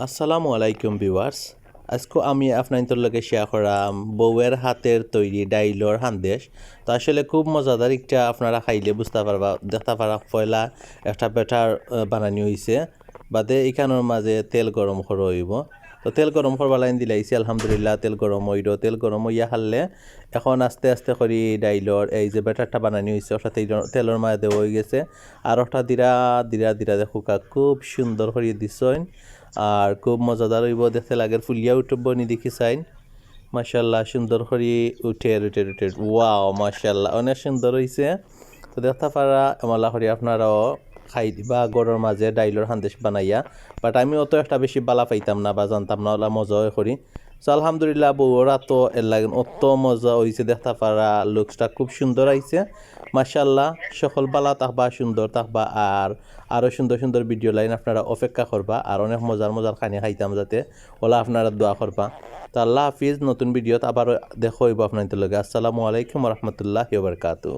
আসসালামু আলাইকুম ভিউয়ার্স। আজকে আমি আপনাদের লগে শেয়ার করাম বউয়ের হাতের তৈরি ডাইলর হান্দেশ। তো আসলে খুব মজাদার একটা আপনারা খাইলে বুঝতে পারবা, দেখতে পারা পয়লা একটা বেটার বানানি হয়েছে বাদে এখানোর মাঝে তেল গরম করা হইব। তো তেল গরম করবা লাইন দিলাইছি, আলহামদুলিল্লাহ তেল গরম হইল। তেল গরম হইয়া হারলে এখন আস্তে আস্তে করে ডাইলর, এই যে বেটারটা বানানি হয়েছে ওটা তেল- তেলের মাঝে হয়ে গেছে। আর ওটা দিরা দিরা দিরা দেখুকা খুব সুন্দর করে দিছইন আর খুব মজাদার হইব দেখতে লাগে। ফুলিয়া উঠব নি দেখি চাইন মাশাল্লাহ সুন্দর করে উঠে উঠে উঠে। ওয়াও মাশাল্লাহ অনেক সুন্দর হয়েছে তো দেখতে পারা আমলা করে আপনারাও খাই দিবা গড়ের মাঝে ডাইলর হান্দেশ বানাইয়া। বাট আমি অত একটা বেশি বালা পাইতাম না বা জানতাম না, ওলা মজা করি। তো আলহামদুলিল্লাহ বউরা তো এর লাগেন অত মজা হয়েছে দেখতে পারা লুকসটা খুব সুন্দর আইছে। মাশাল্লাহ সকল বালা তাহবা সুন্দর তাকবা আর আরও সুন্দর সুন্দর ভিডিও লাইন আপনারা অপেক্ষা করবা আর অনেক মজার মজার খানি খাইতাম যাতে। ওলা আপনারা দোয়া করবা। তো আল্লাহ হাফিজ, নতুন ভিডিওত আবার দেখা হইব আপনাদের লগে। আসসালামু আলাইকুম রহমতুল্লাহ বারকাতু